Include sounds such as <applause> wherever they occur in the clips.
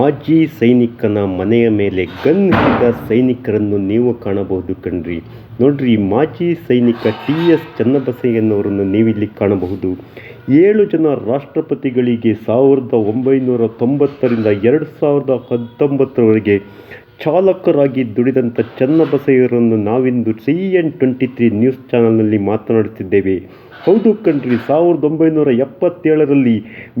ಮಾಜಿ ಸೈನಿಕನ ಮನೆಯ ಮೇಲೆ ಗನ್ ಹಿಡಿದ ಸೈನಿಕರನ್ನು ನೀವು ಕಾಣಬಹುದು ಕಣ್ರಿ. ನೋಡ್ರಿ, ಮಾಜಿ ಸೈನಿಕ ಟಿ ಎಸ್ ಚನ್ನಬಸಯ್ಯನವರನ್ನು ನೀವಿಲ್ಲಿ ಕಾಣಬಹುದು. ಏಳು ಜನ ರಾಷ್ಟ್ರಪತಿಗಳಿಗೆ ಸಾವಿರದ ಒಂಬೈನೂರ ತೊಂಬತ್ತರಿಂದ ಎರಡು ಸಾವಿರದ ಹತ್ತೊಂಬತ್ತರವರೆಗೆ ಚಾಲಕರಾಗಿ ದುಡಿದಂಥ ಚನ್ನಬಸಯ್ಯರನ್ನು ನಾವಿಂದು C N twenty three news ಚಾನಲ್ನಲ್ಲಿ ಮಾತನಾಡುತ್ತಿದ್ದೇವೆ. ಹೌದು ಕಣ್ರಿ, ಸಾವಿರದ ಒಂಬೈನೂರ ಎಪ್ಪತ್ತೇಳರಲ್ಲಿ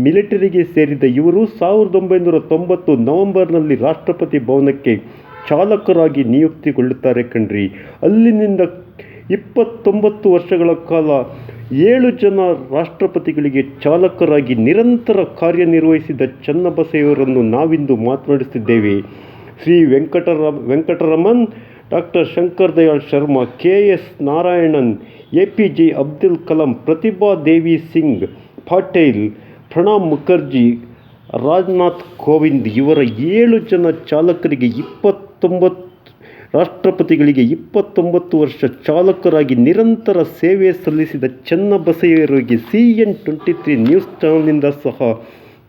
ಮಿಲಿಟರಿಗೆ ಸೇರಿದ ಇವರು ಸಾವಿರದ ಒಂಬೈನೂರ ತೊಂಬತ್ತು ನವೆಂಬರ್ನಲ್ಲಿ ರಾಷ್ಟ್ರಪತಿ ಭವನಕ್ಕೆ ಚಾಲಕರಾಗಿ ನಿಯುಕ್ತಿಗೊಳ್ಳುತ್ತಾರೆ ಕಣ್ರಿ. ಅಲ್ಲಿನಿಂದ ಇಪ್ಪತ್ತೊಂಬತ್ತು ವರ್ಷಗಳ ಕಾಲ ಏಳು ಜನ ರಾಷ್ಟ್ರಪತಿಗಳಿಗೆ ಚಾಲಕರಾಗಿ ನಿರಂತರ ಕಾರ್ಯನಿರ್ವಹಿಸಿದ ಚನ್ನಬಸಯ್ಯವರನ್ನು ನಾವಿಂದು ಮಾತನಾಡಿಸುತ್ತಿದ್ದೇವೆ Shri ವೆಂಕಟರ Venkataraman, doctor Shankar Dayal Sharma, K S Narayanan, A P J Abdul Kalam, Pratibha Devi Singh, Patil Pranab Mukherjee, Rajnath Kovind ಇವರ ಏಳು ಜನ ಚಾಲಕರಿಗೆ ಇಪ್ಪತ್ತೊಂಬತ್ತು, ರಾಷ್ಟ್ರಪತಿಗಳಿಗೆ ಇಪ್ಪತ್ತೊಂಬತ್ತು ವರ್ಷ ಚಾಲಕರಾಗಿ ನಿರಂತರ ಸೇವೆ ಸಲ್ಲಿಸಿದ ಚನ್ನಬಸಯ್ಯರಿಗೆ C N twenty three news ಚಾನಲ್ನಿಂದ ಸಹ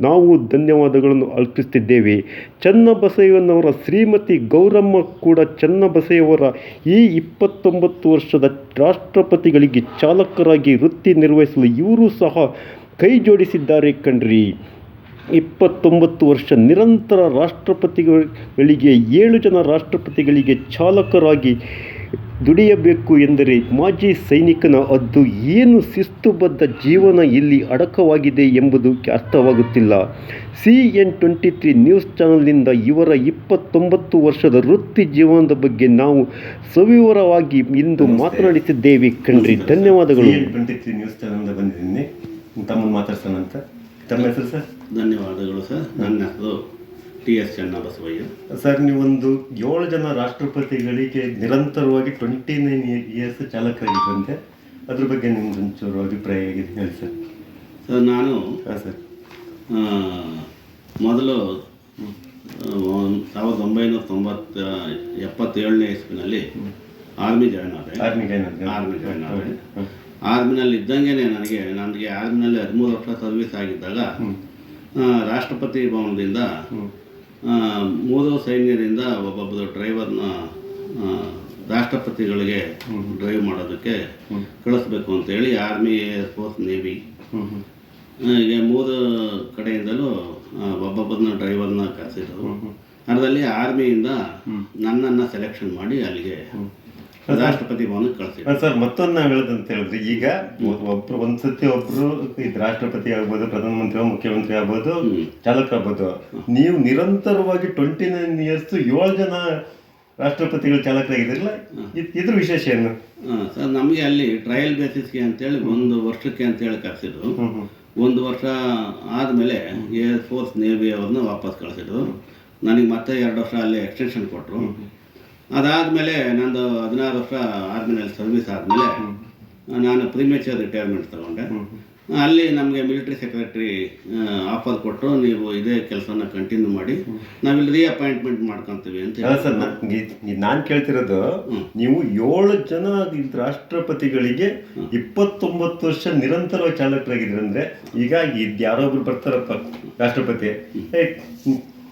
ನಾವು ಧನ್ಯವಾದಗಳನ್ನು ಅರ್ಪಿಸ್ತಿದ್ದೇವೆ. ಚನ್ನಬಸಯ್ಯನವರ ಶ್ರೀಮತಿ ಗೌರಮ್ಮ ಕೂಡ ಚನ್ನಬಸಯ್ಯವರ ಈ ಇಪ್ಪತ್ತೊಂಬತ್ತು ವರ್ಷದ ರಾಷ್ಟ್ರಪತಿಗಳಿಗೆ ಚಾಲಕರಾಗಿ ವೃತ್ತಿ ನಿರ್ವಹಿಸಲು ಇವರು ಸಹ ಕೈ ಜೋಡಿಸಿದ್ದಾರೆ ಕಣ್ರಿ. ಇಪ್ಪತ್ತೊಂಬತ್ತು ವರ್ಷ ನಿರಂತರ ರಾಷ್ಟ್ರಪತಿಗಳಿಗೆ, ಏಳು ಜನ ರಾಷ್ಟ್ರಪತಿಗಳಿಗೆ ಚಾಲಕರಾಗಿ ದುಡಿಯಬೇಕು ಎಂದರೆ ಮಾಜಿ ಸೈನಿಕನ ಅದು ಏನು ಶಿಸ್ತುಬದ್ಧ ಜೀವನ ಇಲ್ಲಿ ಅಡಕವಾಗಿದೆ ಎಂಬುದು ಅರ್ಥವಾಗುತ್ತಿಲ್ಲ. C N twenty three news ಚಾನಲ್ನಿಂದ ಇವರ ಇಪ್ಪತ್ತೊಂಬತ್ತು ವರ್ಷದ ವೃತ್ತಿ ಜೀವನದ ಬಗ್ಗೆ ನಾವು ಸವಿವರವಾಗಿ ಇಂದು ಮಾತನಾಡಿಸಿದ್ದೇವೆ ಕಣ್ರಿ. ಧನ್ಯವಾದಗಳು. ಟ್ವೆಂಟಿ ತ್ರೀ ನ್ಯೂಸ್ ಚಾನಲ್ನಿಂದ ಬಂದಿದ್ದೀನಿ. ತಮ್ಮನ್ನು ಮಾತಾಡ್ಸೋಣ ಅಂತ. ತಮ್ಮ ಹೆಸರು ಸರ್? ಧನ್ಯವಾದಗಳು ಸರ್. ನನ್ನ ಹೆಸರು ಟಿ ಎಸ್ ಚನ್ನಬಸವಯ್ಯ. ಸರ್ ನೀವೊಂದು ಏಳು ಜನ ರಾಷ್ಟ್ರಪತಿಗಳಿಗೆ ನಿರಂತರವಾಗಿ ಟ್ವೆಂಟಿ ನೈನ್ ಇಯರ್ಸ್ ಚಾಲಕರಾಗಿದ್ದಂತೆ ಅದ್ರ ಬಗ್ಗೆ ನಿಮ್ದು ಒಂಚೂರು ಅಭಿಪ್ರಾಯ ಆಗಿದೆ ಹೇಳಿ ಸರ್? ಸರ್ ನಾನು ಹಾಂ ಸರ್. ಮೊದಲು ಸಾವಿರದ ಒಂಬೈನೂರ ತೊಂಬತ್ತ ಎಪ್ಪತ್ತೇಳನೇ ಇಸ್ವಿನಲ್ಲಿ ಆರ್ಮಿ ಜಾಯ್ನ್ ಆದೆ. ಆರ್ಮಿ ಏನಾದ್ರು ಆರ್ಮಿ ಜಾಯ್ನ್ ಆದೆ. ಆರ್ಮಿನಲ್ಲಿ ಇದ್ದಂಗೆ ನನಗೆ ನನಗೆ ಆರ್ಮಿನಲ್ಲಿ ಹದಿಮೂರು ವರ್ಷ ಸರ್ವಿಸ್ ಆಗಿದ್ದಾಗ ರಾಷ್ಟ್ರಪತಿ ಭವನದಿಂದ ಮೂರು ಸೈನ್ಯದಿಂದ ಒಬ್ಬೊಬ್ಬರು ಡ್ರೈವರ್ನ ರಾಷ್ಟ್ರಪತಿಗಳಿಗೆ ಡ್ರೈವ್ ಮಾಡೋದಕ್ಕೆ ಕಳಿಸ್ಬೇಕು ಅಂತೇಳಿ ಆರ್ಮಿ ಏರ್ಫೋರ್ಸ್ ನೇವಿ ಹೀಗೆ ಮೂರು ಕಡೆಯಿಂದಲೂ ಒಬ್ಬೊಬ್ಬನ ಒಬ್ಬೊಬ್ಬರನ್ನ ಡ್ರೈವರ್ನ ಕರೆಸಿದ್ರು. ಅದರಲ್ಲಿ ಆರ್ಮಿಯಿಂದ ನನ್ನನ್ನು ಸೆಲೆಕ್ಷನ್ ಮಾಡಿ ಅಲ್ಲಿಗೆ ರಾಷ್ಟ್ರಪತಿ ಭವನಕ್ಕೆ ಕಳಿಸಿ ಸರ್ ಮತ್ತೊಂದು ನಾವು ಹೇಳೋದಂತ ಹೇಳಿದ್ರೆ ಈಗ ಒಬ್ರು ಒಂದ್ಸತಿ ಒಬ್ರು ಇದು ರಾಷ್ಟ್ರಪತಿ ಆಗ್ಬೋದು ಪ್ರಧಾನಮಂತ್ರಿ ಮುಖ್ಯಮಂತ್ರಿ ಆಗ್ಬೋದು ಚಾಲಕ ಆಗ್ಬೋದು. ನೀವು ನಿರಂತರವಾಗಿ ಟ್ವೆಂಟಿ ನೈನ್ ಇಯರ್ಸ್ ಏಳು ಜನ ರಾಷ್ಟ್ರಪತಿಗಳು ಚಾಲಕರಾಗಿದ್ದಿರಲ್ಲ? ಇದ್- ಇದ್ರ ವಿಶೇಷ ಏನು? ಸರ್ ನಮಗೆ ಅಲ್ಲಿ ಟ್ರಯಲ್ ಬೇಸಿಸ್ಗೆ ಅಂತೇಳಿ ಒಂದು ವರ್ಷಕ್ಕೆ ಅಂತೇಳಿ ಕರೆಸಿದ್ರು. ಒಂದು ವರ್ಷ ಆದಮೇಲೆ ಏರ್ ಫೋರ್ಸ್ ನೇವಿ ಅವ್ರನ್ನ ವಾಪಸ್ ಕಳಿಸಿದ್ರು. ನನಗೆ ಮತ್ತೆ ಎರಡು ವರ್ಷ ಅಲ್ಲಿ ಎಕ್ಸ್ಟೆನ್ಷನ್ ಕೊಟ್ಟರು ಅದಾದಮೇಲೆ ನಂದು ಹದಿನಾರು ವರ್ಷ ಆರ್ಮಿನಲ್ ಸರ್ವಿಸ್ ಆದಮೇಲೆ ನಾನು ಪ್ರಿಮೇಚರ್ ರಿಟೈರ್ಮೆಂಟ್ ತಗೊಂಡೆ. ಅಲ್ಲಿ ನಮಗೆ ಮಿಲಿಟರಿ ಸೆಕ್ರೆಟರಿ ಆಫರ್ ಕೊಟ್ಟರು ನೀವು ಇದೇ ಕೆಲಸನ ಕಂಟಿನ್ಯೂ ಮಾಡಿ ನಾವಿಲ್ಲಿ ರೀಅಪಾಯಿಂಟ್ಮೆಂಟ್ ಮಾಡ್ಕೊತೀವಿ ಅಂತ ಸರ್ ನಾನು ಕೇಳ್ತಿರೋದು ನೀವು ಏಳು ಜನ ರಾಷ್ಟ್ರಪತಿಗಳಿಗೆ ಇಪ್ಪತ್ತೊಂಬತ್ತು ವರ್ಷ ನಿರಂತರವಾಗಿ ಚಾಲಕರಾಗಿದ್ರಂದ್ರೆ ಈಗ ಇದು ಯಾರೊಬ್ರು ಒಬ್ರು ಬರ್ತಾರಪ್ಪ ರಾಷ್ಟ್ರಪತಿ.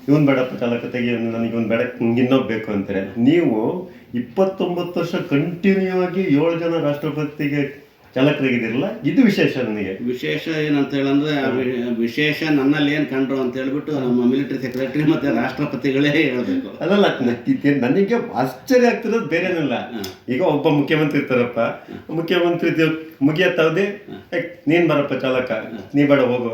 ಇವನ್ ಬೇಡಪ್ಪ ಚಾಲಕ ತೆಗಿ ನನಗೆ ಇವನ್ ಬೇಡ ಇನ್ನೊಬ್ಬ ಬೇಕು ಅಂತಾರೆ. ನೀವು ಇಪ್ಪತ್ತೊಂಬತ್ತು ವರ್ಷ ಕಂಟಿನ್ಯೂ ಆಗಿ ಏಳು ಜನ ರಾಷ್ಟ್ರಪತಿಗೆ ಚಾಲಕರಾಗಿದ್ದೀರಲ್ಲ ಇದು ವಿಶೇಷ ನನಗೆ ವಿಶೇಷ ಏನಂತ ಹೇಳಂದ್ರೆ ವಿಶೇಷ ನನ್ನಲ್ಲಿ ಏನು ಕಂಡ್ರು ಅಂತ ಹೇಳ್ಬಿಟ್ಟು ನಮ್ಮ ಮಿಲಿಟರಿ ಸೆಕ್ರೆಟರಿ ಮತ್ತೆ ರಾಷ್ಟ್ರಪತಿಗಳೇ ಹೇಳ್ಬೇಕು. ಅದಲ್ಲ ನನಗೆ ಆಶ್ಚರ್ಯ ಆಗ್ತಿರೋದು ಬೇರೆನಲ್ಲ. ಈಗ ಒಬ್ಬ ಮುಖ್ಯಮಂತ್ರಿ ಇರ್ತಾರಪ್ಪ ಮುಖ್ಯಮಂತ್ರಿ ಮುಗಿಯತ್ತಾವ್ದೆ ನೀನ್ ಬರಪ್ಪ ಚಾಲಕ ನೀ ಬೇಡ ಹೋಗು.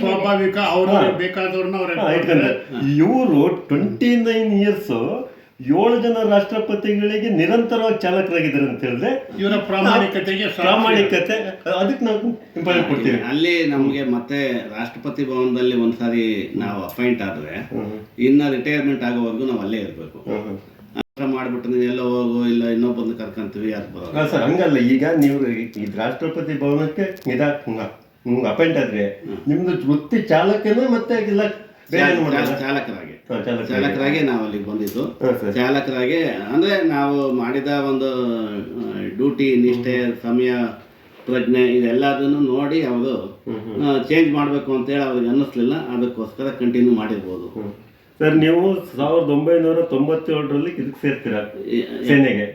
ಸ್ವಾಭಾವಿಕ ಅವರು ಬೇಕಾದವ್ರನ್ನ ಅವ್ರೆ ಇವರು ಟ್ವೆಂಟಿ ನೈನ್ ಇಯರ್ಸ್ ಏಳು ಜನ ರಾಷ್ಟ್ರಪತಿಗಳಿಗೆ ನಿರಂತರವಾಗಿ ಚಾಲಕರಾಗಿದ್ದಾರೆ ಅಂತ ಹೇಳಿದ್ರೆ ಇವರ ಪ್ರಾಮಾಣಿಕತೆಗೆ ಪ್ರಾಮಾಣಿಕತೆ ಅದಕ್ಕೆ ನಾವು ಇಂಪಾರ್ಟೆಂಟ್ ಕೊಡ್ತೀವಿ. ಅಲ್ಲಿ ನಮಗೆ ಮತ್ತೆ ರಾಷ್ಟ್ರಪತಿ ಭವನದಲ್ಲಿ ಒಂದ್ಸಾರಿ ನಾವು ಅಪಾಯಿಂಟ್ ಆದ್ರೆ ಇನ್ನ ರಿಟೈರ್ಮೆಂಟ್ ಆಗೋವರೆಗೂ ನಾವು ಅಲ್ಲೇ ಇರಬೇಕು. ಮಾಡ್ಬಿಟ್ಟು ಎಲ್ಲ ಹೋಗೋ ಇಲ್ಲ ಇನ್ನೊಬ್ಬಂದು ಕರ್ಕೊಂತೀವಿ ಸರ್ ಹಂಗಲ್ಲ ಈಗ ನೀವು ಈ ರಾಷ್ಟ್ರಪತಿ ಭವನಕ್ಕೆ ಇದಾ ಅಪಾಯಿಂಟ್ ಆದ್ರೆ ನಿಮ್ದು ವೃತ್ತಿ ಚಾಲಕನ ಮತ್ತೆ ಇಲ್ಲ ಚಾಲಕರಾಗಿ. ಚಾಲಕರಾಗಿ. ನಾವು ಅಲ್ಲಿಗೆ ಬಂದಿದ್ದು. ಚಾಲಕರಾಗಿ ಅಂದ್ರೆ ನಾವು ಮಾಡಿದ ಒಂದು ಡ್ಯೂಟಿ ನಿಷ್ಠೆ ಸಮಯ ಪ್ರಜ್ಞೆ ಇದೆಲ್ಲದನ್ನು ನೋಡಿ ಅವರು ಚೇಂಜ್ ಮಾಡಬೇಕು ಅಂತೇಳಿ ಅವ್ರಿಗೆ ಅನ್ನಿಸ್ಲಿಲ್ಲ. ಅದಕ್ಕೋಸ್ಕರ ಕಂಟಿನ್ಯೂ ಮಾಡಿರ್ಬೋದು. ಸರ್ ನೀವು ಸಾವಿರದ ಒಂಬೈನೂರ ತೊಂಬತ್ತೇಳರಲ್ಲಿ ಇದಕ್ಕೆ ಸೇರ್ತೀರಾ ಸೇನೆಗೆ?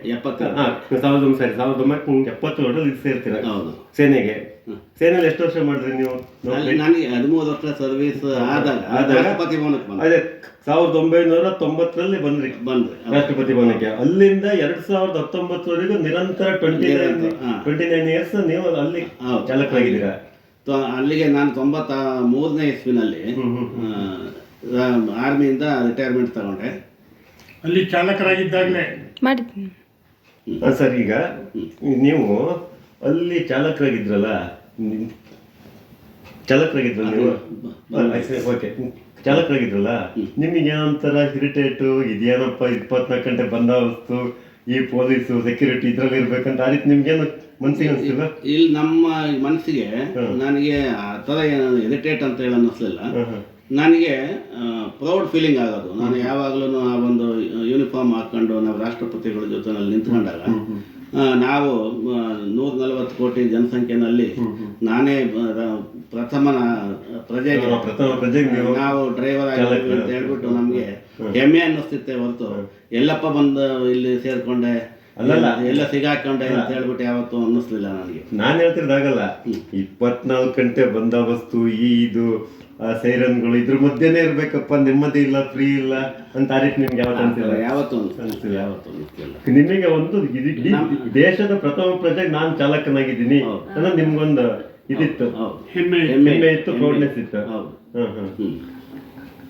ಸಾವಿರದ ಸರಿ ಸಾವಿರದ ಒಂಬೈನೂರ ಎಪ್ಪತ್ತೇಳರಲ್ಲಿ ಇದಕ್ಕೆ ಸೇರ್ತೀರಾ? ಹೌದು. ಸೇನೆಗೆ? ಸೇನೆಯಲ್ಲಿ ಎಷ್ಟು ವರ್ಷ ಮಾಡಿದ್ರಿ ನೀವು? ನನಗೆ ಹದಿಮೂರು ವರ್ಷ ಸರ್ವಿಸ್ ಆದಾಗ ಆದಾಗ? ರಾಷ್ಟ್ರಪತಿ ಭವನಕ್ಕೆ ಬಂದೆ. ಅದೇ ಸಾವಿರದ ಒಂಬೈನೂರ ತೊಂಬತ್ತರಲ್ಲಿ ಬಂದ್ರಿ ಬಂದ್ರಿ ರಾಷ್ಟ್ರಪತಿ ಭವನಕ್ಕೆ. ಅಲ್ಲಿಂದ ಎರಡ್ ಸಾವಿರದ ಹತ್ತೊಂಬತ್ತರವರೆಗೂ ನಿರಂತರ twenty nine. Twenty nine years ನೀವು ಅಲ್ಲಿ. ಚಾಲಕರಾಗಿದ್ದೀರಾ? ಅಲ್ಲಿಗೆ ನಾನು ತೊಂಬತ್ತ ಮೂರನೇ ಇಸ್ವಿನಲ್ಲಿ ಆರ್ಮಿಯಿಂದ ರಿಟೈರ್ಮೆಂಟ್ ತಗೊಂಡೆ. ಅಲ್ಲಿ ಚಾಲಕರಾಗಿದ್ದಾಗಲೇ? ಮಾಡಿದ್ದೀನಿ ಹಾ, ಸರ್ ಈಗ ನೀವು ಅಲ್ಲಿ ಚಾಲಕರಾಗಿದ್ರಲ್ಲ ಚಾಲಕರಾಗಿದ್ರಲ್ಲ ನೀವು? ಓಕೆ ಚಾಲಕರಾಗಿದ್ರಲ್ಲ ನಿಮಗೆ ಒಂಥರ ಇರಿಟೇಟು ಇದೇನಪ್ಪ ಇಪ್ಪತ್ನಾಲ್ಕು ಗಂಟೆ ಬಂದೋಬಸ್ತು ಈ ಪೊಲೀಸು ಸೆಕ್ಯೂರಿಟಿ ಇದ್ರಲ್ಲಿ ಇರ್ಬೇಕಂತ ಆ ರೀತಿ ನಿಮ್ಗೇನು ಮನ್ಸಿಗೆ ಅನಿಸ್ತಿಲ್ಲ ಇಲ್ಲಿ ನಮ್ಮ ಮನಸ್ಸಿಗೆ ನನಗೆ ಆ ಥರ ಏನು ಇರಿಟೇಟ್ ಅಂತ ಹೇಳಿ ಅನ್ನಿಸ್ಲಿಲ್ಲ ನನಗೆ ಪ್ರೌಡ್ ಫೀಲಿಂಗ್ ಆಗೋದು. ನಾನು ಯಾವಾಗಲೂ ಆ ಒಂದು ಯೂನಿಫಾರ್ಮ್ ಹಾಕ್ಕೊಂಡು ನಾವು ರಾಷ್ಟ್ರಪತಿಗಳ ಜೊತೆನಲ್ಲಿ ನಿಂತ್ಕೊಂಡಾಗ ನಾವು ನೂರ ನಲವತ್ತು ಕೋಟಿ ಜನಸಂಖ್ಯೆನಲ್ಲಿ ನಾನೇ ಪ್ರಥಮ ಪ್ರಜೆಗೆ ನೀವು ಡ್ರೈವರ್ ಆಗಿದ್ದೀವಿ ಅಂತ ಹೇಳ್ಬಿಟ್ಟು ನಮಗೆ ಹೆಮ್ಮೆ ಅನ್ನಿಸ್ತಿತ್ತೆ ಹೊರತು. ಎಲ್ಲಪ್ಪ ಬಂದು ಇಲ್ಲಿ ಸೇರ್ಕೊಂಡೆ ಅಲ್ಲಲ್ಲ. ಎಲ್ಲ ಸಿಗಾಕೊಂಡೆ ಅಂತ ಹೇಳ್ಬಿಟ್ಟು ಯಾವತ್ತು ಅನ್ನಿಸ್ಲಿಲ್ಲ ನನಗೆ. ನಾನು ಹೇಳ್ತಿರೋದಾಗಲ್ಲ ಇಪ್ಪತ್ನಾಲ್ಕು ಗಂಟೆ ಬಂದೋಬಸ್ತು ಈ ಇದು ಆ ಸೈರನ್ಗಳು ಇದ್ರ ಮಧ್ಯೆನೇ ಇರ್ಬೇಕಪ್ಪ ನೆಮ್ಮದಿ ಇಲ್ಲ ಫ್ರೀ ಇಲ್ಲ ಅಂತ ಆ ರೀತಿ ನಿಮ್ಗೆ ಯಾವತ್ತು ಅನ್ಸಿಲ್ಲ? ಯಾವತ್ತು ಅನ್ಸಿಲ್ಲ. ಯಾವತ್ತು ಅನ್ಸಿಲ್ಲ. ನಿಮಗೆ ಒಂದು ದೇಶದ ಪ್ರಥಮ ಪ್ರಜೆಗೆ ನಾನ್ ಚಾಲಕನಾಗಿದ್ದೀನಿ. ಅನ್ನೋದು ನಿಮ್ಗೊಂದು ಇದಿತ್ತು. ಹೆಮ್ಮೆ ಹೆಮ್ಮೆ ಇತ್ತು ಪ್ರೌಡ್ನೆಸ್ ಇತ್ತು. ಹೌದು. ಹ್ಮ್ ಹ್ಮ್.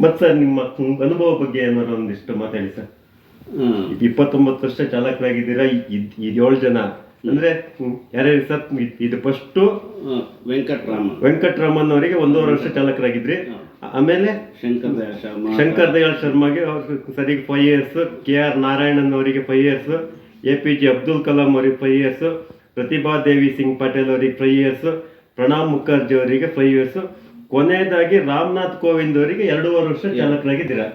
ಮತ್ತೆ ಮತ್ ಸರ್ ನಿಮ್ಮ ಅನುಭವ ಬಗ್ಗೆ ಏನಾದ್ರು ಒಂದಿಷ್ಟು ಮಾತಾಡಿ ಸರ್. ಇಪ್ಪತ್ತೊಂಬತ್ತು ವರ್ಷ ಚಾಲಕರಾಗಿದ್ದೀರಾ? ಇದ್ ಏಳು ಜನ. ಅಂದ್ರೆ ಯಾರ್ಯಾರು ಸರ್? ಇದ್- ಫಸ್ಟ್ ವೆಂಕಟರಾಮ. ವೆಂಕಟರಾಮನ್ ಅವರಿಗೆ ಒಂದೂವರೆ ವರ್ಷ ಚಾಲಕರಾಗಿದ್ರಿ. ಆಮೇಲೆ ಶಂಕರ್ ದಯಾಳ್ ಶಂಕರ್ ದಯಾಳ್ ಶರ್ಮಾಗೆ ಅವ್ರು ಸರಿಗೆ five years K R Narayanan ಅವರಿಗೆ five years A P J Abdul Kalam ಅವರಿಗೆ ಫೈವ್ ಇಯರ್ಸ್ ಪ್ರತಿಭಾ ದೇವಿ ಸಿಂಗ್ ಪಟೇಲ್ ಅವರಿಗೆ ಫೈವ್ ಇಯರ್ಸ್ ಪ್ರಣಬ್ ಮುಖರ್ಜಿ ಅವರಿಗೆ ಫೈವ್ ಇಯರ್ಸ್ ಕೊನೆಯದಾಗಿ ರಾಮನಾಥ್ ಕೋವಿಂದ್ ಅವರಿಗೆ ಎರಡೂವರೆ ವರ್ಷ ಚಾಲಕರಾಗಿದ್ದೀರಾ.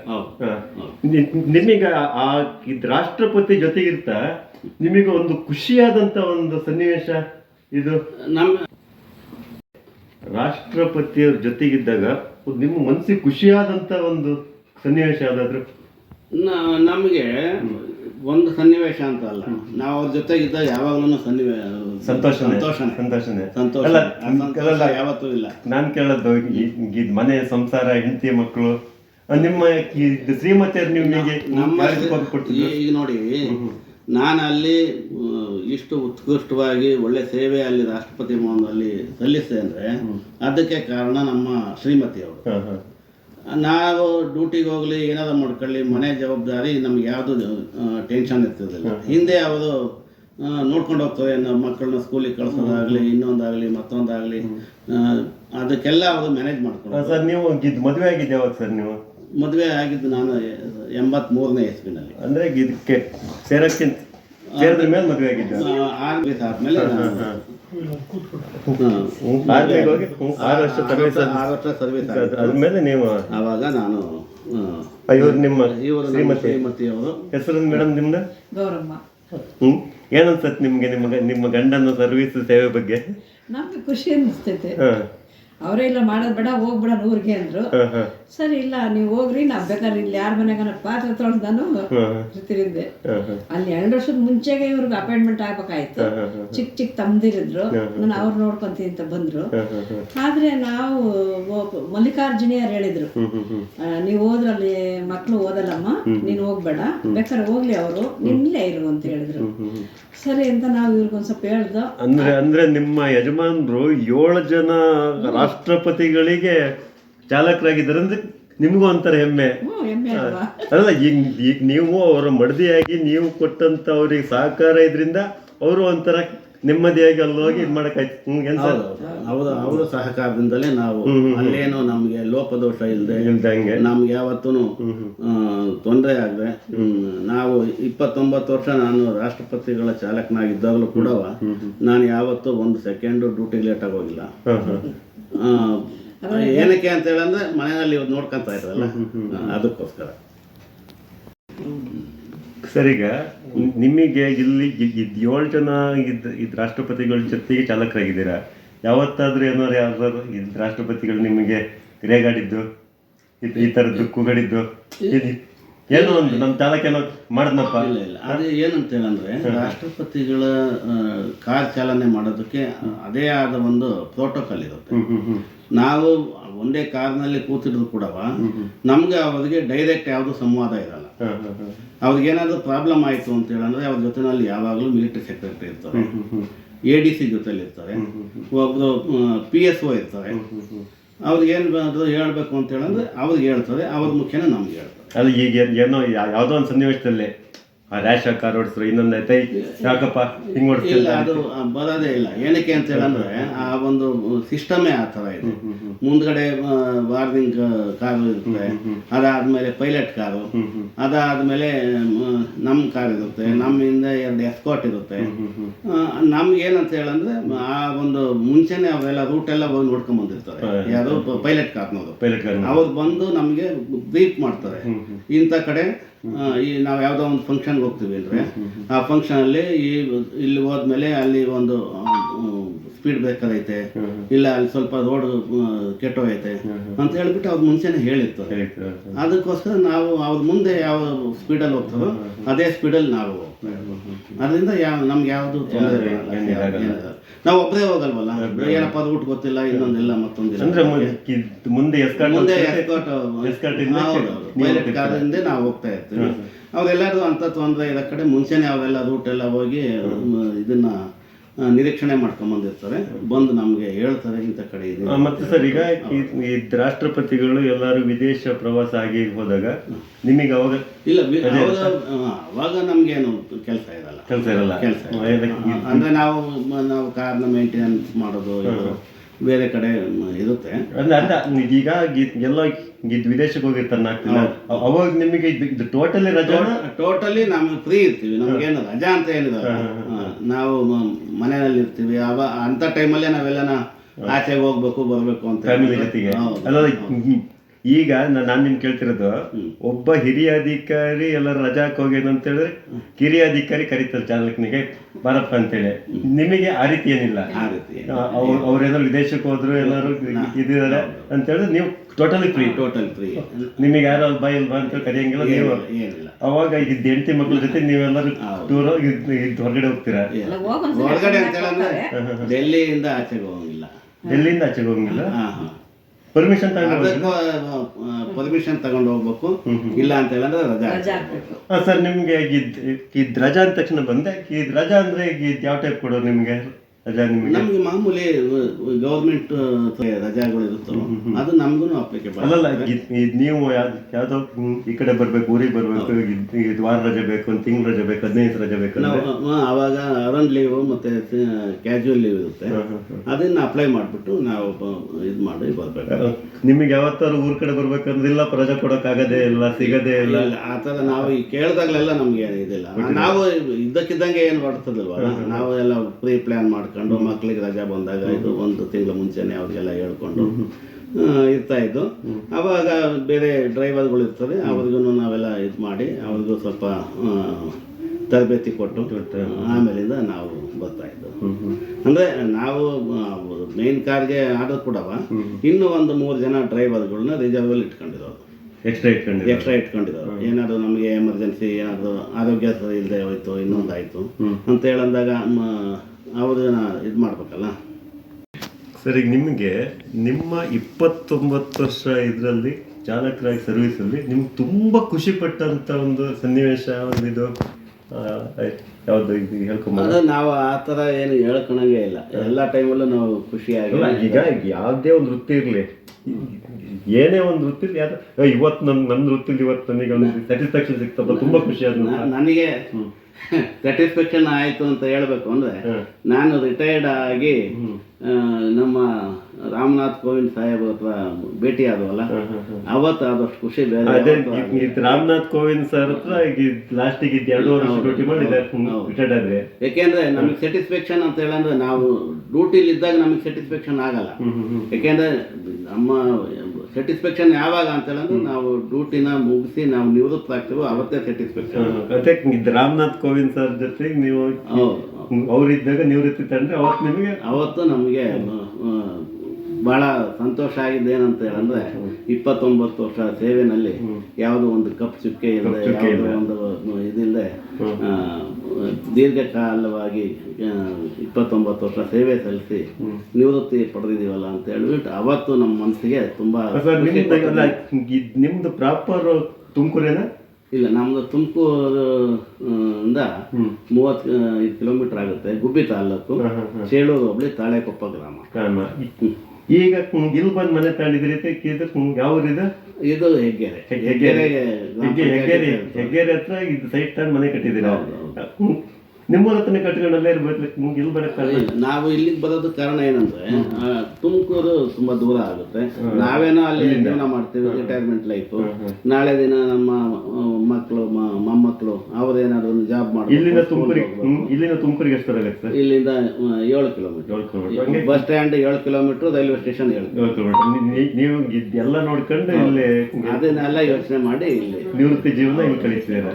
ನಿಮಗೆ ಆ- ರಾಷ್ಟ್ರಪತಿ ಜೊತೆ ಇರ್ತಾ ಜೊತೆಗಿರ್ತ ನಿಮಗೆ ಒಂದು ಖುಷಿಯಾದಂತ ಒಂದು ಸನ್ನಿವೇಶ ಇದು? ನಮ್ಮ ರಾಷ್ಟ್ರಪತಿಯವ್ರ ಜೊತೆಗಿದ್ದಾಗ ನಿಮ್ಮ ಮನಸ್ಸಿಗೆ ಖುಷಿಯಾದಂತ ಒಂದು ಸನ್ನಿವೇಶ ಯಾವ್ದಾದ್ರು? ನಮಗೆ ಒಂದು ಸನ್ನಿವೇಶ ಅಂತ ಅಲ್ಲ. ನಾವು ಅವ್ರ ಜೊತೆಗಿದ್ದಾಗ ಯಾವಾಗ್ಲೂ ಸನ್ನಿವೇಶ ಸಂತೋಷ ಸಂತೋಷ ಸಂತೋಷನೇ. ಸಂತೋಷ. ಯಾವತ್ತೂ ಇಲ್ಲ. ನಾನು ಕೇಳೋದು ಮನೆ ಸಂಸಾರ ಹೆಂಡತಿ ಮಕ್ಕಳು ನಿಮ್ಮ ಶ್ರೀಮತಿ ಶ್ರೀಮತಿಯರು ನಿಮಗೆ ಈಗ ನೋಡಿ ನಾನು ಅಲ್ಲಿ ಇಷ್ಟು ಉತ್ಕೃಷ್ಟವಾಗಿ ಒಳ್ಳೆ ಸೇವೆ ಅಲ್ಲಿ ರಾಷ್ಟ್ರಪತಿ ಭವನದಲ್ಲಿ ಸಲ್ಲಿಸಿದೆ ಅಂದ್ರೆ ಅದಕ್ಕೆ ಕಾರಣ ನಮ್ಮ ಶ್ರೀಮತಿಯವರು. ನಾವು ಡ್ಯೂಟಿಗೆ ಹೋಗಲಿ ಏನಾದ್ರು ಮಾಡ್ಕೊಳ್ಳಿ ಮನೆ ಜವಾಬ್ದಾರಿ ನಮ್ಗೆ ಯಾವುದು ಟೆನ್ಷನ್ ಇರ್ತದಿಲ್ಲ. ಹಿಂದೆ ಅವರು ನೋಡ್ಕೊಂಡು ಹೋಗ್ತದೆ ನಮ್ಮ ಮಕ್ಕಳನ್ನ ಸ್ಕೂಲಿಗೆ ಕಳ್ಸೋದಾಗ್ಲಿ ಇನ್ನೊಂದಾಗ್ಲಿ ಮತ್ತೊಂದಾಗ್ಲಿ ಅದಕ್ಕೆಲ್ಲ ಅವರು ಮ್ಯಾನೇಜ್ ಮಾಡ್ಕೊಂಡು ಸರ್ ನೀವು ಮದುವೆ ಆಗಿದ್ದು ಯಾವಾಗ ಸರ್ ನೀವು? ಮದುವೆ ಆಗಿದ್ದು ನಾನು ಎಂಬತ್ ಮೂರನೇ ಇಸ್ವಿನಲ್ಲಿ ಅಂದ್ರೆ ಇದಕ್ಕೆ ಸೇರಕ್ಕಿಂತ ಸೇರಿದ ಮೇಲೆ ಮದುವೆ ಆಗಿದ್ದು? ಆದ್ಮೇಲೆ ನಾನು. ಆರ್ಮಿಗೆ ಹೋಗಿ ಆರು ವರ್ಷ ಸರ್ವಿಸ್ ಆರು ವರ್ಷ ಸರ್ವಿಸ್ ಆದ್ಮೇಲೆ ನೀವು ಆವಾಗ ನಾನು ಇವ್ರು ನಿಮ್ಮ ಇವರು ನಮ್ಮ ಶ್ರೀಮತಿಯವರು ಹೆಸರು ಮೇಡಮ್ ನಿಮ್ದು? ಗೌರಮ್ಮ. ಹ್ಮ್. ಏನನ್ಸತ್ ನಿಮ್ಗೆ ನಿಮ್ಮ ನಿಮ್ಮ ಗಂಡನ ಸರ್ವಿಸ್ ಸೇವೆ ಬಗ್ಗೆ? ನಮ್ಗೆ ಖುಷಿ ಅನ್ನಿಸ್ತೈತೆ ಹಾ. ಅವರೇ ಇಲ್ಲ ಮಾಡೋದು ಬೇಡ ಹೋಗ್ಬಿಡ ಊರಿಗೆ ಅಂದ್ರು. ಸರಿ ಇಲ್ಲ ನೀವು ಹೋಗ್ರಿ ನಾ ಬೇಕಾದ್ರೆ ಇಲ್ಲಿ ಯಾರ ಮನೆಗಾನ ಪಾತ್ರ ತೊಳೆದು ನಾನು ಅಲ್ಲಿ ಎರಡು ವರ್ಷದ ಮುಂಚೆಗೆ ಇವ್ರಿಗೆ ಅಪಾಯಿಂಟ್ಮೆಂಟ್ ಆಗ್ಬೇಕಾಯ್ತು. ಚಿಕ್ಕ ಚಿಕ್ಕ ತಮ್ದಿರಿದ್ರು. ನಾನು ಅವ್ರು ನೋಡ್ಕೊಂತೀನಿ ಅಂತ ಬಂದ್ರು. ಆದ್ರೆ ನಾವು ಮಲ್ಲಿಕಾರ್ಜುನಿಯರ್ ಹೇಳಿದ್ರು. ನೀವ್ ಹೋದ್ರಲ್ಲಿ ಮಕ್ಳು ಓದಲ್ಲಮ್ಮ ನೀನು ಹೋಗ್ಬೇಡ ಬೇಕಾದ್ರೆ ಹೋಗ್ಲಿ ಅವರು ನಿನ್ಲೇ ಇರು ಅಂತ ಹೇಳಿದ್ರು. ಸರಿ ಅಂತ ನಾವು ಇವ್ರಿಗೊಂದ್ ಸ್ವಲ್ಪ ಹೇಳ್ದು. ಅಂದ್ರೆ ಅಂದ್ರೆ ನಿಮ್ಮ ಯಜಮಾನ್ರು ಏಳು ಜನ ರಾಷ್ಟ್ರಪತಿಗಳಿಗೆ ಚಾಲಕರಾಗಿದ್ದಾರೆ ಅಂದ್ರೆ ನಿಮಗೂ ಒಂಥರ ಹೆಮ್ಮೆ. ಹ್ಞೂ ಹೆಮ್ಮೆ ಅಲ್ವಾ? ಅಲ್ಲ ಈಗ ಈಗ ನೀವು ಅವರ ಮಡದಿಯಾಗಿ ನೀವು ಕೊಟ್ಟಂತ ಅವ್ರಿಗೆ ಸಹಕಾರ ಇದ್ರಿಂದ ಅವರು ಒಂಥರ ನೆಮ್ಮದಿಯಾಗಿ ಅಲ್ಲಿ ಹೋಗಿ ಇದು ಮಾಡಕ್ಕಾಯ್ತು. ಹೌದು ಸರ್ ಅವರ ಅವರ ಸಹಕಾರದಿಂದಲೇ ನಾವು ಅಲ್ಲೇನು ನಮಗೆ ಲೋಪದೋಷ ಇಲ್ಲದೆ ಇಲ್ದಂಗೆ. ನಮ್ಗೆ ಯಾವತ್ತೂ ತೊಂದರೆ ಆಗದೆ ನಾವು ಇಪ್ಪತ್ತೊಂಬತ್ತು ವರ್ಷ ನಾನು ರಾಷ್ಟ್ರಪತಿಗಳ ಚಾಲಕನಾಗಿದ್ದಾಗಲೂ ಕೂಡ ನಾನು ಯಾವತ್ತೂ ಒಂದು ಸೆಕೆಂಡು ಡ್ಯೂಟಿ ಲೇಟ್ ಆಗೋಗಿಲ್ಲ ಏನಕ್ಕೆ ಅಂತ ಹೇಳಂದ್ರೆ ಮನೆಯಲ್ಲಿ ನೋಡ್ಕೊಂತ ಇರಲ್ಲ ಅದಕ್ಕೋಸ್ಕರ. ಸರ್ ಈಗ ನಿಮಗೆ ಇಲ್ಲಿ ಏಳು ಜನ ಇದ್ ಇದು ರಾಷ್ಟ್ರಪತಿಗಳ ಜೊತೆಗೆ ಚಾಲಕರಾಗಿದ್ದೀರಾ? ಯಾವತ್ತಾದ್ರೂ ಏನಾದ್ರು ಯಾವ್ದಾದ್ರು ಇದು ರಾಷ್ಟ್ರಪತಿಗಳು ನಿಮಗೆ ರೇಗಾಡಿದ್ದು ಈ ಥರದ್ದು ಕುಗಡಿದ್ದು? ಇದ್- ಏನೋ ಒಂದು ನಮ್ಮ ಚಾಲಕೇನೋ ಮಾಡಿದ್ನಪ್ಪ. ಇಲ್ಲ ಇಲ್ಲ. ಅದೇ ಏನಂತ ಹೇಳಂದ್ರೆ ರಾಷ್ಟ್ರಪತಿಗಳ ಕಾರ್ ಚಾಲನೆ ಮಾಡೋದಕ್ಕೆ ಅದೇ ಆದ ಒಂದು ಪ್ರೋಟೋಕಾಲ್ ಇರುತ್ತೆ. ನಾವು ಒಂದೇ ಕಾರ್ನಲ್ಲಿ ಕೂತಿದ್ರು ಕೂಡ ನಮ್ಗೆ ಅವ್ರಿಗೆ ಡೈರೆಕ್ಟ್ ಯಾವುದು ಸಂವಾದ ಇರಲ್ಲ. ಅವ್ರಿಗೆ ಏನಾದ್ರು ಪ್ರಾಬ್ಲಮ್ ಆಯಿತು ಅಂತ ಹೇಳಂದ್ರೆ ಅವ್ರ ಜೊತೆನಲ್ಲಿ ಯಾವಾಗಲೂ ಮಿಲಿಟರಿ ಸೆಕ್ರೆಟರಿ ಇರ್ತಾರೆ. ಎ ಡಿ ಸಿ ಜೊತೆಲಿ ಇರ್ತಾರೆ. ಒಬ್ಬರು ಪಿ ಎಸ್ ಒ ಇರ್ತಾರೆ. ಅವ್ರಿಗೆ ಏನು ಹೇಳ್ಬೇಕು ಅಂತ ಹೇಳಂದ್ರೆ ಅವ್ರಿಗೆ ಹೇಳ್ತಾರೆ ಅವ್ರ ಮುಖ್ಯನೇ ನಮ್ಗೆ ಹೇಳ್ತಾರೆ. ಅದು ಈಗ ಏನೋ ಯಾವುದೋ ಒಂದು ಸನ್ನಿವೇಶದಲ್ಲಿ ರ್ಯಾಶ್ ಕಾರ್ ಓಡಿಸ್ರು ಇನ್ನೊಂದು ಐತೆ ಯಾಕಪ್ಪ? ಹಿಂಗ್ ಇಲ್ಲ ಓಡಿಸ್ತಿಲ್ಲ ಅದು ಬರೋದೇ ಇಲ್ಲ. ಏನಕ್ಕೆ ಅಂತ ಹೇಳಂದ್ರೆ ಆ ಒಂದು ಸಿಸ್ಟಮೇ ಆ ಥರ ಇದೆ. ಮುಂದ್ಗಡೆ ವಾರ್ನಿಂಗ್ ಕಾರು ಇರುತ್ತೆ. ಅದಾದ್ಮೇಲೆ ಪೈಲಟ್ ಕಾರು ಅದಾದ್ಮೇಲೆ ಮ್, ನಮ್ಮ ಕಾರ್ ಇರುತ್ತೆ. ನಮ್ಮಿಂದ ಎರಡು ಎಸ್ಕಾಟ್ ಇರುತ್ತೆ. ಆ, ನಮ್ಗೆ ಏನಂತ ಹೇಳಂದ್ರೆ ಆ ಒಂದು ಮುಂಚೆನೆ ಅವೆಲ್ಲ ರೂಟ್ ಎಲ್ಲ ಹೋಗಿ ನೋಡ್ಕೊಂಡ್ ಬಂದಿರ್ತಾರೆ. ಯಾರು ಪೈಲಟ್ ಕಾರ್ನವರು ಪೈಲಟ್ ಕಾರ್ ಅವ್ರು ಬಂದು ನಮಗೆ ಬ್ರೀಫ್ ಮಾಡ್ತಾರೆ. ಇಂಥ ಕಡೆ ಈ ನಾವು ಯಾವುದೋ ಒಂದು ಫಂಕ್ಷನ್ಗೆ ಹೋಗ್ತೀವಿ ಅಂದರೆ ಆ ಫಂಕ್ಷನಲ್ಲಿ ಈ ಇಲ್ಲಿ ಹೋದ್ಮೇಲೆ ಅಲ್ಲಿ ಒಂದು ಸ್ಪೀಡ್ ಬ್ರೇಕರ್ ಐತೆ ಇಲ್ಲ ಅಲ್ಲಿ ಸ್ವಲ್ಪ ರೋಡ್ ಕೆಟ್ಟೋಗೈತೆ ಅಂತ ಹೇಳ್ಬಿಟ್ಟು ಅವ್ರು ಮುಂಚೆನೆ ಹೇಳಿತ್ತು. ಅದಕ್ಕೋಸ್ಕರ ನಾವು ಅವ್ರ ಮುಂದೆ ಯಾವ ಸ್ಪೀಡಲ್ಲಿ ಹೋಗ್ತಾರೋ ಅದೇ ಸ್ಪೀಡಲ್ಲಿ ನಾವು ಅದರಿಂದ ಯಾವ ನಮ್ಗೆ ಯಾವುದು ತೊಂದರೆ. ನಾವು ಒಬ್ಬರೇ ಹೋಗಲ್ವಲ್ಲ? ಏನಪ್ಪ ರೂಟ್ ಗೊತ್ತಿಲ್ಲ ಇನ್ನೊಂದಿಲ್ಲ ಮತ್ತೊಂದಿಲ್ಲ. ಅಂದ್ರೆ ಮುಂದೆ ಮುಂದೆ ಎಸ್ಕಾಟ್ ಪೈಲಟ್ ಕಾರಿಂದ ನಾವು ಹೋಗ್ತಾ ಇರ್ತೀವಿ. ಅವಾಗೆಲ್ಲರೂ ಅಂತ ತೊಂದರೆ ಇರೋ ಕಡೆ ಮುಂಚೆನೆ ಅವೆಲ್ಲ ರೂಟ್ ಎಲ್ಲ ಹೋಗಿ ಇದನ್ನ ನಿರೀಕ್ಷಣೆ ಮಾಡ್ಕೊಂಡ್ ಬಂದಿರ್ತಾರೆ. ಬಂದು ನಮಗೆ ಹೇಳ್ತಾರೆ ಇಂಥ ಕಡೆ ಇದೆ. ಮತ್ತೆ ಸರ್ ಈಗ ಈ- ರಾಷ್ಟ್ರಪತಿಗಳು ಎಲ್ಲರೂ ವಿದೇಶ ಪ್ರವಾಸ ಆಗಿ ಹೋದಾಗ ನಿಮಗೆ ಅವಾಗ ಇಲ್ಲ ಅವಾಗ ನಮ್ಗೇನು ಕೆಲಸ ಇರಲ್ಲ. ಕೆಲಸ ಇರಲ್ಲ. ಕೆಲಸ ಅಂದ್ರೆ ನಾವು ನಾವು ಕಾರ್ನ ಮೇಂಟೆನೆನ್ಸ್ ಮಾಡೋದು ಬೇರೆ ಕಡೆ ಇರುತ್ತೆ. ಈಗ ಎಲ್ಲ ಇದ್ ವಿದೇಶಕ್ಕೆ ಹೋಗಿರ್ತಾನೆ ನಾಲ್ಕು ದಿನ. ಅವಾಗ ನಿಮಗೆ ಇದು- ಇದು ಟೋಟಲಿ ರಜಾ ಟೋಟಲಿ ನಮ್ಗೆ ಫ್ರೀ ಇರ್ತೀವಿ. ನಮ್ಗೇನು ರಜಾ ಅಂತ ಏನಿದೆ ನಾವು ಮನೆಯಲ್ಲಿ ಇರ್ತೀವಿ. ಅವ ಅಂತ ಟೈಮಲ್ಲೇ ನಾವೆಲ್ಲ ಆಚೆಗೆ ಹೋಗ್ಬೇಕು ಬರ್ಬೇಕು ಅಂತ ಫ್ಯಾಮಿಲಿ ಜೊತೆಗೆ. ಅಲ್ಲ ಈಗ ನಾನು ನಿಮ್ ಕೇಳ್ತಿರೋದು ಒಬ್ಬ ಹಿರಿಯ ಅಧಿಕಾರಿ ಎಲ್ಲ ರಜಾಕ್ ಹೋಗ್ಯಾನ ಅಂತ ಹೇಳಿದ್ರೆ ಕಿರಿಯ ಅಧಿಕಾರಿ ಕರೀತಾರೆ ಚಾಲಕನಿಗೆ ಬರಪ್ಪ ಅಂತೇಳಿ ನಿಮಗೆ ಆ ರೀತಿ ಏನಿಲ್ಲ. ಆ ರೀತಿ ಅವ್ರು ಅವ್ರೇನಾದ್ರು ವಿದೇಶಕ್ಕೆ ಹೋದ್ರು ಏನಾದ್ರು ಇದಾರೆ ಅಂತ ಹೇಳಿದ್ರೆ ನೀವು ಟೋಟಲಿ ಫ್ರೀ ಟೋಟಲ್ ಫ್ರೀ ನಿಮಗೆ ಯಾರು ಬಾ ಇಲ್ವಾ ಅಂತ ಕರೆಯಂಗಿಲ್ಲ ನೀವು ಏನಿಲ್ಲ ಅವಾಗ ಇದ್ ಹೆಂಡತಿ ಮಕ್ಳ ಜೊತೆ ನೀವೆಲ್ಲರೂ ಟೂರ್ ಇದ್ ಹೊರಗಡೆ ಹೋಗ್ತೀರಾ? ಅಲ್ಲ, ಹೊರಗಡೆ ಅಂತ ಡೆಲ್ಲಿಯಿಂದ ಆಚೆಗೆ ಹೋಗಂಗಿಲ್ಲ. ಡೆಲ್ಲಿಯಿಂದ ಆಚೆಗೆ ಹೋಗಂಗಿಲ್ಲ? ಪರ್ಮಿಷನ್ ತಗೊಂಡು ಅದಕ್ಕೂ ಪರ್ಮಿಷನ್ ತಗೊಂಡು ಹೋಗ್ಬೇಕು. ಇಲ್ಲ ಅಂತ ಹೇಳಿದ್ರೆ ರಜಾ ರಜಾ ಹಾಕ್ಬೇಕು ಹಾ ಸರ್ ನಿಮ್ಗೆ ಇದ್ ಇದ್ ರಜಾ ಅಂದ ತಕ್ಷಣ ಬಂದೆ. ಈದ್ ರಜಾ ಅಂದ್ರೆ ಈದ್ ಯಾವ ಟೈಪ್ ಕೊಡೋರು ನಿಮ್ಗೆ? ನಿಮ್ಗೆ? ನಮ್ಗೆ ಮಾಮೂಲಿ ಗೌರ್ಮೆಂಟ್ ರಜಾಗಳು ಇರುತ್ತಲ್ಲ ಅದು ನಮಗೂ ಅಪ್ಲಿಕೇಬಲ್ ಅಲ್ಲಲ್ಲ ನೀವು ಯಾವ್ದ್- ಈ ಕಡೆ ಬರ್ಬೇಕು ಊರಿಗೆ ಬರ್ಬೇಕು ಇದು ವಾರ ರಜೆ ಬೇಕು ಒಂದ್ ತಿಂಗಳ ರಜೆ ಬೇಕು ಹದಿನೈದು ರಜೆ ಬೇಕು ಅವಾಗ ಅರೌಂಡ್ ಲೀವ್ ಮತ್ತೆ ಕ್ಯಾಶುವಲ್ ಲೀವ್ ಇರುತ್ತೆ. ಅದನ್ನ ಅಪ್ಲೈ ಮಾಡ್ಬಿಟ್ಟು ನಾವು ಇದು ಮಾಡಿ ಬರ್ಬೇಕು. ನಿಮಗೆ ಯಾವತ್ತಾದ್ರು ಊರ್ ಕಡೆ ಬರ್ಬೇಕಂದ್ರೆ ಇಲ್ಲ ರಜೆ ಕೊಡಕ್ ಆಗದೇ ಇಲ್ಲ ಸಿಗದೇ ಇಲ್ಲ. ಆತರ ಆ ಥರ ನಾವು ಈ ಕೇಳಿದಾಗಲೆಲ್ಲ ನಮ್ಗೆ ಇದಿಲ್ಲ. ನಾವು ಇದ್ದಕ್ಕಿದ್ದಂಗೆ ಏನು ಬರ್ತದಲ್ವ ನಾವು ಎಲ್ಲ ಪ್ರೀ ಪ್ಲಾನ್ ಮಾಡ್ಕೊಂಡು ಮಕ್ಳಿಗೆ ರಜಾ ಬಂದಾಗ ಇದು ಒಂದು ತಿಂಗಳ ಮುಂಚೆನೆ ಅವರಿಗೆಲ್ಲ ಹೇಳ್ಕೊಂಡು ಇರ್ತಾ ಇದ್ದು. ಅವಾಗ ಬೇರೆ ಡ್ರೈವರ್ಗಳು ಇರ್ತದೆ ಅವ್ರಿಗೂ ನಾವೆಲ್ಲ ಇದು ಮಾಡಿ ಅವ್ರಿಗೂ ಸ್ವಲ್ಪ ತರಬೇತಿ ಕೊಟ್ಟು ಆಮೇಲಿಂದ ನಾವು ಬರ್ತಾ ಇದ್ದು. ಅಂದ್ರೆ ನಾವು ಮೇನ್ ಕಾರ್ಗೆ ಆರ್ಡರ್ ಕೊಡವ. ಇನ್ನೂ ಒಂದು ಮೂರು ಜನ ಡ್ರೈವರ್ಗಳನ್ನ ರಿಸರ್ವಲ್ಲಿ ಇಟ್ಕೊಂಡಿರೋದು. ಎಕ್ಸ್ಟ್ರಾ ಇಟ್ಕೊಂಡಿದ್ರು ಎಕ್ಸ್ಟ್ರಾ ಇಟ್ಕೊಂಡಿದ್ರು ಏನಾದ್ರು ನಮಗೆ ಎಮರ್ಜೆನ್ಸಿ ಏನಾದ್ರು ಆರೋಗ್ಯ ಇಲ್ಲದೆ ಹೋಯ್ತು ಇನ್ನೊಂದಾಯ್ತು ಅಂತ ಹೇಳಂದಾಗ ಅವ್ರನ್ನ ಇದು ಮಾಡ್ಬೇಕಲ್ಲ? ಸರಿ ನಿಮಗೆ ನಿಮ್ಮ ಇಪ್ಪತ್ತೊಂಬತ್ತು ವರ್ಷ ಇದರಲ್ಲಿ, ಚಾಲಕರಾಗಿ ಸರ್ವಿಸಲ್ಲಿ ನಿಮ್ಗೆ ತುಂಬ ಖುಷಿ ಪಟ್ಟಂಥ ಒಂದು ಸನ್ನಿವೇಶ, ಒಂದು ಇದು. ಯಾವ್ದು ಇದು ಹೇಳ್ಕೊಂಬ ಅದು ನಾವು ಆ ಥರ ಏನು ಹೇಳ್ಕೊಳಂಗೆ ಇಲ್ಲ. ಎಲ್ಲ ಟೈಮಲ್ಲೂ ನಾವು ಖುಷಿಯಾಗಿ ಈಗ ಯಾವುದೇ ಒಂದು ವೃತ್ತಿ ಇರಲಿ. ಏನೇ ಒಂದು ವೃತ್ತಿ ಯಾವ್ದು ಇವತ್ತು ನನ್ನ ನನ್ನ ವೃತ್ತಿಲಿ ಇವತ್ತು ನನಗೆ ಒಂದು ಸ್ಯಾಟಿಸ್ಫ್ಯಾಕ್ಷನ್ ಸಿಕ್ತಪ್ಪ ತುಂಬ ಖುಷಿ ಆದ ನನಗೆ ಸ್ಯಾಟಿಸ್ಫ್ಯಾಕ್ಷನ್ ಆಯಿತು ಅಂತ ಹೇಳಬೇಕು ಅಂದರೆ ನಾನು ರಿಟೈರ್ಡ್ ಆಗಿ ನಮ್ಮ ರಾಮನಾಥ್ ಕೋವಿಂದ್ ಸಾಹೇಬ್ ಹತ್ರ ಭೇಟಿ ಆದವಲ್ಲ ಅವತ್ತು ಆದಷ್ಟು ಖುಷಿ ಬೇರೆ ರಾಮನಾಥ್ ಕೋವಿಂದ್ ಸರ್ ಹತ್ರ ಲಾಸ್ಟಿಗೆ ಎರಡು ವರ್ಷ ಡ್ಯೂಟಿ ಮಾಡಿದ್ದಾರೆ ಯಾಕೆಂದ್ರೆ ನಮಗೆ ಸ್ಯಾಟಿಸ್ಫ್ಯಾಕ್ಷನ್ ಅಂತ ಹೇಳಂದ್ರೆ ನಾವು ಡ್ಯೂಟಿಲಿ ಇದ್ದಾಗ ನಮಗೆ ಸ್ಯಾಟಿಸ್ಫ್ಯಾಕ್ಷನ್ ಆಗಲ್ಲ. ಯಾಕೆಂದ್ರೆ ನಮ್ಮ ಸ್ಯಾಟಿಸ್ಫ್ಯಾಕ್ಷನ್ ಯಾವಾಗ ಅಂತ ಹೇಳಂದ್ರೆ ನಾವು ಡ್ಯೂಟಿನ ಮುಗಿಸಿ ನಾವು ನಿವೃತ್ತ ಆಗ್ತೀವೋ ಅವತ್ತೇ ಸ್ಯಾಟಿಸ್ಫ್ಯಾಕ್ಷನ್ ಅದೇ ಇದು ರಾಮನಾಥ್ ಕೋವಿಂದ್ ಸರ್ ಜೊತೆ ನೀವು ಅವರಿದ್ದಾಗ ನಿವೃತ್ತಿ ತಂದ್ರೆ ಅವತ್ತು ನಿಮಗೆ ಅವತ್ತು ನಮಗೆ ಭಾಳ ಸಂತೋಷ ಆಗಿದೆ ಏನಂತ ಹೇಳಂದ್ರೆ ಇಪ್ಪತ್ತೊಂಬತ್ತು ವರ್ಷ ಸೇವೆನಲ್ಲಿ ಯಾವುದೋ ಒಂದು ಕಪ್ ಚುಕ್ಕೆ ಇಲ್ಲದೆ ಯಾವುದೋ ಒಂದು ಇದಿಲ್ಲದೆ ದೀರ್ಘಕಾಲವಾಗಿ ಇಪ್ಪತ್ತೊಂಬತ್ತು ವರ್ಷ ಸೇವೆ ಸಲ್ಲಿಸಿ ನಿವೃತ್ತಿ ಪಡೆದಿದ್ದೀವಲ್ಲ ಅಂತ ಹೇಳ್ಬಿಟ್ಟು ಅವತ್ತು ನಮ್ಮ ಮನಸ್ಸಿಗೆ ತುಂಬ ನಿಮ್ದು ಪ್ರಾಪರ್ ತುಮಕೂರೇನ? ಇಲ್ಲ ನಮ್ದು ತುಮಕೂರು ಇಂದ ಮೂವತ್ತು ಐದು ಕಿಲೋಮೀಟರ್ ಆಗುತ್ತೆ ಗುಬ್ಬಿ ತಾಲೂಕು ಚೇಳೂರು ಹೋಬಳಿ ತಾಳೆಕೊಪ್ಪ ಗ್ರಾಮ. ಈಗ ಇಲ್ಲಿ ಬಂದು ಮನೆ ತಗೊಂಡಿದ್ರಿ ಕೇದ ಕುಂ- ಯಾವ ಇದು ಇದು ಹೆಗ್ಗೆರೆ. ಹೆಗ್ಗೆರೆ. ಹೆಗ್ಗೆರೆ ಹೆಗ್ಗೆರೆ ಹತ್ರ ಇದು ಸೈಟ್ ತಗೊಂಡು ಮನೆ ಕಟ್ಟಿದ್ದೀರಾ? ನಿಮ್ಮೂರ ಹತ್ರನೇ ಕಟ್ಕೊಂಡಲ್ಲೇ ಇರ್ಬೇಕು ನಿಮ್ಗೆ ಇಲ್ಲಿ ಬರಕ್ಕೆ ನಾವು ಇಲ್ಲಿಗೆ ಬರೋದು ಕಾರಣ ಏನಂದ್ರೆ ತುಮಕೂರು ತುಂಬಾ ದೂರ ಆಗುತ್ತೆ. ನಾವೇನೋ ಅಲ್ಲಿ ಜೀವನ ಮಾಡ್ತೀವಿ ರಿಟೈರ್ಮೆಂಟ್ ಲೈಫ್ ನಾಳೆ ದಿನ ನಮ್ಮ ಮಕ್ಕಳು ಮೊಮ್ಮಕ್ಕಳು ಅವ್ರೇನಾದ್ರು ಒಂದು ಜಾಬ್ ಇಲ್ಲಿಂದ ತುಮಕೂರಿಗೆ ಹ್ಮ್, ಇಲ್ಲಿಂದ ತುಮಕೂರಿಗೆ ಎಷ್ಟು ಆಗತ್ತೆ? ಇಲ್ಲಿಂದ ಏಳು ಕಿಲೋಮೀಟರ್ ಬಸ್ ಸ್ಟ್ಯಾಂಡ್ ಏಳು ಕಿಲೋಮೀಟರ್ ರೈಲ್ವೆ ಸ್ಟೇಷನ್ ಏಳು ಕಿಲೋಮೀಟರ್ ನೀವು ಇದೆಲ್ಲ ನೋಡ್ಕೊಂಡು ಇಲ್ಲಿ ಅದನ್ನೆಲ್ಲ ಯೋಚನೆ ಮಾಡಿ ಇಲ್ಲಿ. ನಿವೃತ್ತಿ ಜೀವನ ಇಲ್ಲಿ ಕಳಿಸಿದ್ದೀರಾ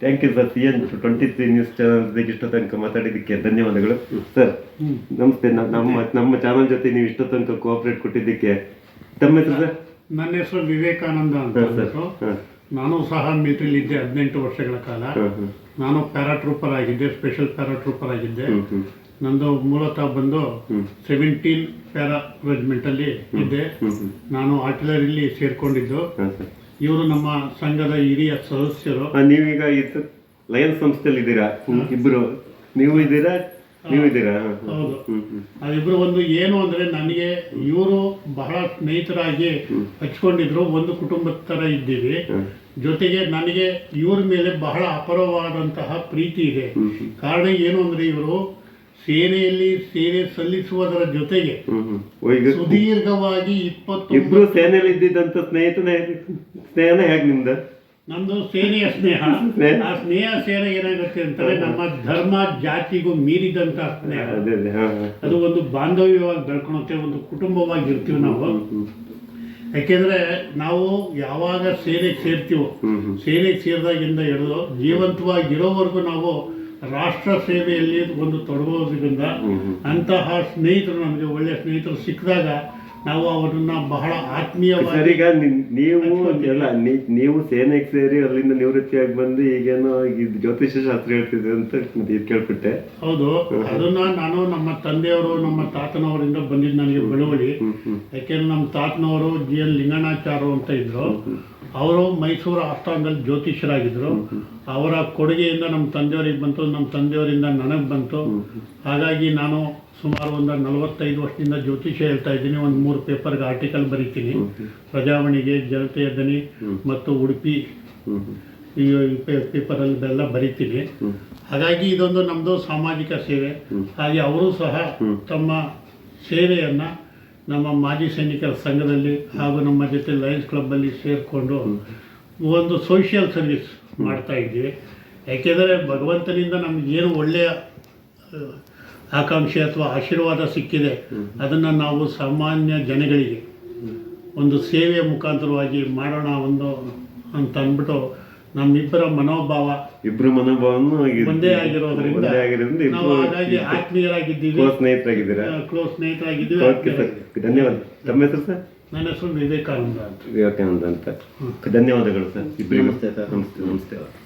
thank you sir C N twenty three news channel ಇಷ್ಟು ತನಕ ಮಾತಾಡಿದ್ದಕ್ಕೆ ಧನ್ಯವಾದಗಳು. ಸರ್ ನಮಸ್ತೆ. ನಮ್ಮ ನಮ್ಮ ಚಾನಲ್ ಜೊತೆ ನೀವು ಇಷ್ಟು ತನಕ ಕೋಆಪರೇಟ್ ಕೊಟ್ಟಿದ್ದಕ್ಕೆ ತಮ್ಮ ಹೆಸರು ಸರ್ ನನ್ನ ಹೆಸರು ವಿವೇಕಾನಂದ ಅಂತ ನಾನು ಸಹ ಮಿಲಿಟರಿಲಿ ಇದ್ದೆ ಹದಿನೆಂಟು ವರ್ಷಗಳ ಕಾಲ. ನಾನು ಪ್ಯಾರಾಟ್ರೂಪರ್ ಆಗಿದ್ದೆ ಸ್ಪೆಷಲ್ ಪ್ಯಾರಾಟ್ರೂಪರ್ ಆಗಿದ್ದೆ. ನಂದು ಮೂಲತಃ ಬಂದು ಸೆವೆಂಟೀನ್ ಪ್ಯಾರಾ ರೆಜಿಮೆಂಟಲ್ಲಿ ಇದ್ದೆ. ನಾನು ಆರ್ಟಿಲರಿಲಿ ಸೇರ್ಕೊಂಡಿದ್ದು. ಇವರು ನಮ್ಮ ಸಂಘದ ಹಿರಿಯ ಸದಸ್ಯರು. ನೀವೀಗ ಇದು ಲಯನ್ ಸಂಸ್ಥೆಯಲ್ಲಿ ಇದ್ದೀರಾ? ಇಬ್ರು. ನೀವು ಇದ್ದೀರಾ? ನೀವು ಇದ್ದೀರಾ. ಹೌದು. ಅದಿಬ್ರು ಒಂದು ಏನು ಅಂದ್ರೆ ನನಗೆ ಇವರು ಬಹಳ ಸ್ನೇಹಿತರಾಗಿ ಹಚ್ಕೊಂಡಿದ್ರು. ಒಂದು ಕುಟುಂಬದ ತರ ಇದ್ದೀವಿ. ಜೊತೆಗೆ ನನಗೆ ಇವ್ರ ಮೇಲೆ ಬಹಳ ಅಪರವಾದಂತಹ ಪ್ರೀತಿ ಇದೆ. ಕಾರಣ ಏನು ಅಂದ್ರೆ ಇವರು ಸೇನೆಯಲ್ಲಿ ಸೇವೆ ಸಲ್ಲಿಸುವುದರ ಜೊತೆಗೆ ಸುದೀರ್ಘವಾಗಿ ಇಪ್ಪತ್ತು ಇಬ್ರು ಸೇನೆಯಲ್ಲಿ ಇದ್ದಿದ್ದಂತ ಸ್ನೇಹಿತನ ಸ್ನೇಹನ ಹೇಗ್ ನಿಮ್ದು? ನಮ್ದು ಸೇನೆಯ <laughs> ಸ್ನೇಹ. ಆ ಸ್ನೇಹ ಸೇನೆ ಏನಾಗುತ್ತೆ ಅಂತಂದ್ರೆ ನಮ್ಮ ಧರ್ಮ ಜಾತಿಗೂ ಮೀರಿದಂತ ಸ್ನೇಹ. ಅದು ಒಂದು ಬಾಂಧವ್ಯವಾಗಿ ಬೆಳ್ಕೊಳುತ್ತೆ ಒಂದು ಕುಟುಂಬವಾಗಿ ಇರ್ತೀವಿ ನಾವು ಯಾಕೆಂದ್ರೆ ನಾವು ಯಾವಾಗ ಸೇನೆಗೆ ಸೇರ್ತೀವೋ ಸೇನೆಗೆ ಸೇರಿದಾಗಿಂದ ಹಿಡಿದು ಜೀವಂತವಾಗಿರೋವರೆಗೂ ನಾವು ರಾಷ್ಟ್ರ ಸೇವೆಯಲ್ಲಿ ಒಂದು ತೊಡಗೋದ್ರಿಂದ ಅಂತಹ ಸ್ನೇಹಿತರು ನಮಗೆ ಒಳ್ಳೆಯ ಸ್ನೇಹಿತರು ಸಿಕ್ಕಿದಾಗ ನಾವು ಅವರನ್ನ ಬಹಳ ಆತ್ಮೀಯವಾಗಿ ಸರ್ ಈಗ ನೀವು ಎಲ್ಲ ನೀವು ಸೇನೆಗೆ ಸೇರಿ ಅಲ್ಲಿಂದ ನಿವೃತ್ತಿಯಾಗಿ ಬಂದು ಈಗೇನೋ ಇದು ಜ್ಯೋತಿಷ್ಯ ಶಾಸ್ತ್ರ ಹೇಳ್ತಿದ್ರು ಅಂತ ಕೇಳ್ಬಿಟ್ಟೆ ಹೌದು. ಅದನ್ನ ನಾನು ನಮ್ಮ ತಂದೆಯವರು ನಮ್ಮ ತಾತನವರಿಂದ ಬಂದಿದ್ದು ನನಗೆ ಬಳುವಳಿ. ಯಾಕೆಂದ್ರೆ ನಮ್ಮ ತಾತನವರು ಜಿ ಎನ್ ಲಿಂಗಣಾಚಾರ ಅಂತ ಇದ್ರು. ಅವರು ಮೈಸೂರು ಆಸ್ಥಾನದಲ್ಲಿ ಜ್ಯೋತಿಷ್ಯರಾಗಿದ್ದರು ಅವರ ಕೊಡುಗೆಯಿಂದ ನಮ್ಮ ತಂದೆಯವರಿಗೆ ಬಂತು ನಮ್ಮ ತಂದೆಯವರಿಂದ ನನಗೆ ಬಂತು. ಹಾಗಾಗಿ ನಾನು ಸುಮಾರು ಒಂದು ನಲವತ್ತೈದು ವರ್ಷದಿಂದ ಜ್ಯೋತಿಷ್ಯ ಹೇಳ್ತಾ ಇದ್ದೀನಿ. ಒಂದು ಮೂರು ಪೇಪರ್ಗೆ ಆರ್ಟಿಕಲ್ ಬರೀತೀನಿ. ಪ್ರಜಾವಣಿಗೆ ಜನತೆಯ ದನಿ ಮತ್ತು ಉಡುಪಿ ಈ ಪೇಪರ್ ಪೇಪರಲ್ಲಿ ಎಲ್ಲ ಬರೀತೀನಿ. ಹಾಗಾಗಿ ಇದೊಂದು ನಮ್ಮದು ಸಾಮಾಜಿಕ ಸೇವೆ. ಹಾಗೆ ಅವರು ಸಹ ತಮ್ಮ ಸೇವೆಯನ್ನು ನಮ್ಮ ಮಾಜಿ ಸೈನಿಕರ ಸಂಘದಲ್ಲಿ ಹಾಗೂ ನಮ್ಮ ಜೊತೆ ಲಯನ್ಸ್ ಕ್ಲಬ್ಬಲ್ಲಿ ಸೇರಿಕೊಂಡು ಒಂದು ಸೋಷಿಯಲ್ ಸರ್ವಿಸ್ ಮಾಡ್ತಾ ಇದ್ದೀವಿ ಯಾಕೆಂದರೆ ಭಗವಂತನಿಂದ ನಮಗೇನು ಒಳ್ಳೆಯ ಆಕಾಂಕ್ಷೆ ಅಥವಾ ಆಶೀರ್ವಾದ ಸಿಕ್ಕಿದೆ, ಅದನ್ನು ನಾವು ಸಾಮಾನ್ಯ ಜನಗಳಿಗೆ ಒಂದು ಸೇವೆಯ ಮುಖಾಂತರವಾಗಿ ಮಾಡೋಣ ಒಂದು ಅಂತ ಅಂದ್ಬಿಟ್ಟು ನಮ್ಮಿಬ್ಬರ ಮನೋಭಾವ ಇಬ್ರು ಮನೋಭಾವನು ಒಂದೇ ಆಗಿರೋದ್ರಿಂದ ಒಂದೇ ಆಗಿರೋದ್ರಿಂದ ನಾವು ಇಬ್ರು ಹಾಗಾಗಿ ಆತ್ಮೀಯರಾಗಿದ್ದೀವಿ. ಕ್ಲೋಸ್ ಸ್ನೇಹಿತರಾಗಿದ್ದೀರಾ? ಕ್ಲೋಸ್ ಸ್ನೇಹಿತರಾಗಿದ್ದೀವಿ. Okay sir. ಧನ್ಯವಾದ. ತಮ್ಮ ಹೆಸರು ಸರ್? ನನ್ನ ಹೆಸರು ವಿವೇಕಾನಂದ ಅಂತ. ವಿವೇಕಾನಂದ ಅಂತ. ಧನ್ಯವಾದಗಳು ಸರ್. ಇಬ್ಬರಿಗೂ ನಮಸ್ತೆ ಸರ್. ನಮಸ್ತೆ ನಮಸ್ತೆ.